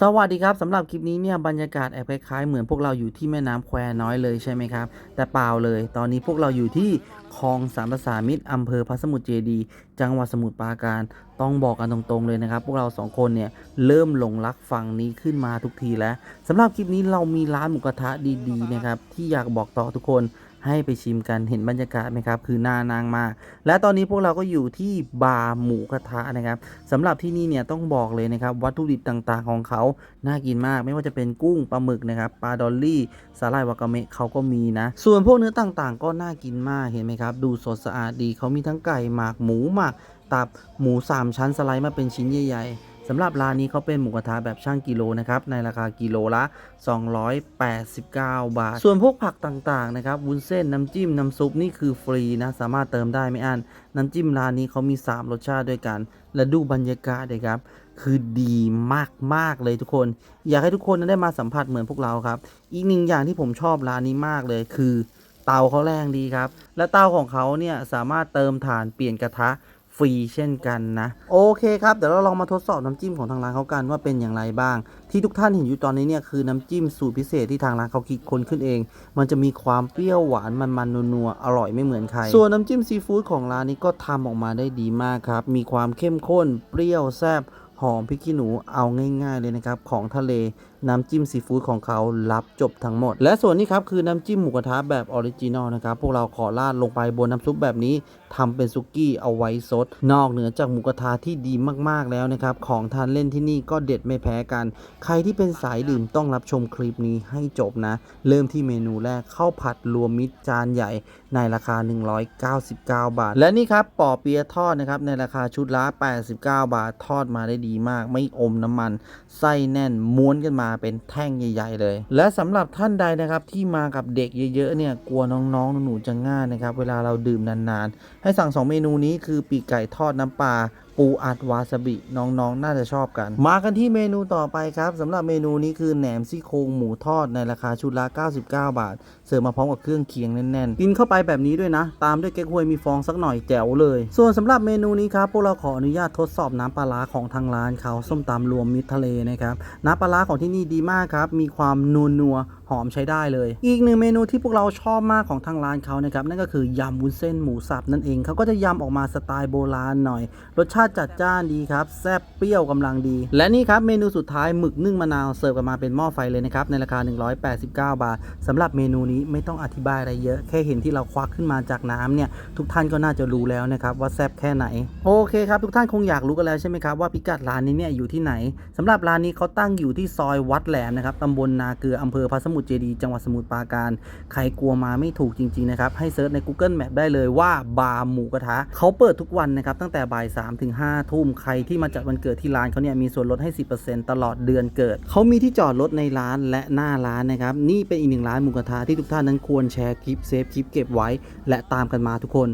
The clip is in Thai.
สวัสดีครับสำหรับคลิปนี้เนี่ยบรรยากาศแอบคล้ายๆเหมือนพวกเราอยู่ที่แม่น้ำแควน้อยเลยใช่ไหมครับ แต่เปล่าเลย ตอนนี้พวกเราอยู่ที่คลองสามภาษามิตรอำเภอพระสมุทรเจดี จังหวัดสมุทรปราการต้องบอกกันตรงๆเลยนะครับ พวกเราสองคนเนี่ยเริ่มหลงรักฝั่งนี้ขึ้นมาทุกทีแล้วสำหรับคลิปนี้เรามีร้านหมูกระทะดีๆนะครับที่อยากบอกต่อทุกคน ให้ไปชิมกันเห็นบรรยากาศไหมครับ คือน่านางมาก และตอนนี้พวกเราก็อยู่ที่บาร์หมูกระทะนะครับสำหรับที่นี่เนี่ยต้องบอกเลยนะครับ วัตถุดิบต่างๆของเขาน่ากินมาก ไม่ว่าจะเป็นกุ้งปลาหมึกนะครับปลาดอลลี่สาหร่ายวากาเมะเขาก็มีนะ ส่วนพวกเนื้อต่างๆ ก็น่ากินมากเห็นไหมครับ ดูสดสะอาดดีเขามีทั้งไก่หมักหมูหมักตับหมู 3 ชั้นสไลด์มาเป็นชิ้นใหญ่ๆ สำหรับร้านนี้เขาเป็นหมูกระทะแบบช่างกิโลนะครับในราคากิโลละ 289 บาท ส่วนพวกผักต่างๆนะครับวุ้นเส้นน้ำจิ้มน้ำซุปนี่คือฟรีนะสามารถเติมได้ไม่อั้นน้ำจิ้มร้านนี้เขามี 3 รสชาติด้วยกัน และดูบรรยากาศเลยครับคือดีมากๆเลยทุกคน อยากให้ทุกคนนั้นได้มาสัมผัสเหมือนพวกเราครับ อีกหนึ่งอย่างที่ผมชอบร้านนี้มากเลยคือเตาเขาแรงดีครับ และเตาของเขาเนี่ยสามารถเติมถ่านเปลี่ยนกระทะ ฟรีเช่นกันนะ โอเคครับ เดี๋ยวเราลองมาทดสอบน้ำจิ้มของทางร้านเขากันว่าเป็นอย่างไรบ้าง ที่ทุกท่านเห็นอยู่ตอนนี้เนี่ยคือน้ำจิ้มสูตรพิเศษที่ทางร้านเขาคิดค้นขึ้นเอง มันจะมีความเปรี้ยวหวานมันๆนัวๆอร่อยไม่เหมือนใคร ส่วนน้ำจิ้มซีฟู้ดของร้านนี้ก็ทำออกมาได้ดีมากครับ มีความเข้มข้นเปรี้ยวแซ่บ หอมพริกขี้หนูเอาง่ายๆเลยนะครับของทะเลน้ำจิ้มซีฟู้ดของเขารับจบทั้งหมด และส่วนนี้ครับคือน้ำจิ้มหมูกระทะแบบออริจินอลนะครับพวกเราขอราดลงไปบนน้ำซุปแบบนี้ทำเป็นซุกี้เอาไว้ซดนอกเหนือจากหมูกระทะที่ดีมากๆแล้วนะครับของทานเล่นที่นี่ก็เด็ดไม่แพ้กัน ใครที่เป็นสายดื่มต้องรับชมคลิปนี้ให้จบนะ เริ่มที่เมนูแรกข้าวผัดรวมมิตรจานใหญ่ในราคา 199 บาท และนี่ครับปอเปียทอดนะครับในราคาชุดละ89 บาททอดมาได้ดีีมาก ไม่อมน้ำมัน ไส้แน่นม้วนกันมาเป็นแท่งใหญ่ๆเลย และสำหรับท่านใดนะครับที่มากับเด็กเยอะๆเนี่ยกลัวน้องๆหนูๆจะง่ายนะครับเวลาเราดื่มนานๆ ให้สั่ง 2 เมนูนี้คือปีกไก่ทอดน้ำปลา ปูอัดวาซาบิ น้องๆน่าจะชอบกัน มากันที่เมนูต่อไปครับสำหรับเมนูนี้คือแหนมซี่โครงหมูทอดในราคาชุดละ 99 บาท เสิร์ฟมาพร้อมกับเครื่องเคียงแน่นๆ กินเข้าไปแบบนี้ด้วยนะ ตามด้วยเก๊กฮวยมีฟองสักหน่อยแจ๋วเลย ส่วนสำหรับเมนูนี้ครับพวกเราขออนุญาตทดสอบน้ำปลาร้าของทางร้านเขาส้มตำรวมมิตรทะเลนะครับน้ำปลาร้าของที่นี่ดีมากครับมีความนัวนัว หอมใช้ได้เลย อีกหนึ่งเมนูที่พวกเราชอบมากของทางร้านเขานะครับนั่นก็คือยำวุ้นเส้นหมูสับนั่นเองเขาก็จะยำออกมาสไตล์โบราณหน่อย รสชาติจัดจ้านดีครับแซ่บเปรี้ยวกำลังดี และนี่ครับเมนูสุดท้ายหมึกนึ่งมะนาวเสิร์ฟกันมาเป็นหม้อไฟเลยนะครับในราคา 189 บาทสำหรับเมนูนี้ไม่ต้องอธิบายอะไรเยอะแค่เห็นที่เราควักขึ้นมาจากน้ำเนี่ยทุกท่านก็น่าจะรู้แล้วนะครับว่าแซ่บแค่ไหนโอเคครับทุกท่านคงอยากรู้กันแล้วใช่ไหมครับว่าพิกัดร้านนี้เนี่ยอยู่ที่ไหนสำหรับร้านนี้เขาตั้งอยู่ที่ซอยวัดแหลมนะครับตำบลนาเกลืออำเภอพระสมุทรเจดี จังหวัดสมุทรปราการ ใครกลัวมาไม่ถูกจริง ๆ นะครับ ให้เซิร์ชใน Google Map ได้เลยว่าบาร์หมูกระทะเขาเปิดทุกวันนะครับตั้งแต่บ่าย3ถึง5ทุ่มใครที่มาจัดวันเกิดที่ร้านเขาเนี่ยมีส่วนลดให้ 10%ตลอดเดือนเกิด เขามีที่จอดรถในร้านและหน้าร้านนะครับนี่เป็นอีกหนึ่งร้านหมูกระทะที่ทุกท่านนั้นควรแชร์คลิปเซฟคลิปเก็บไว้ และตามกันมาทุกคน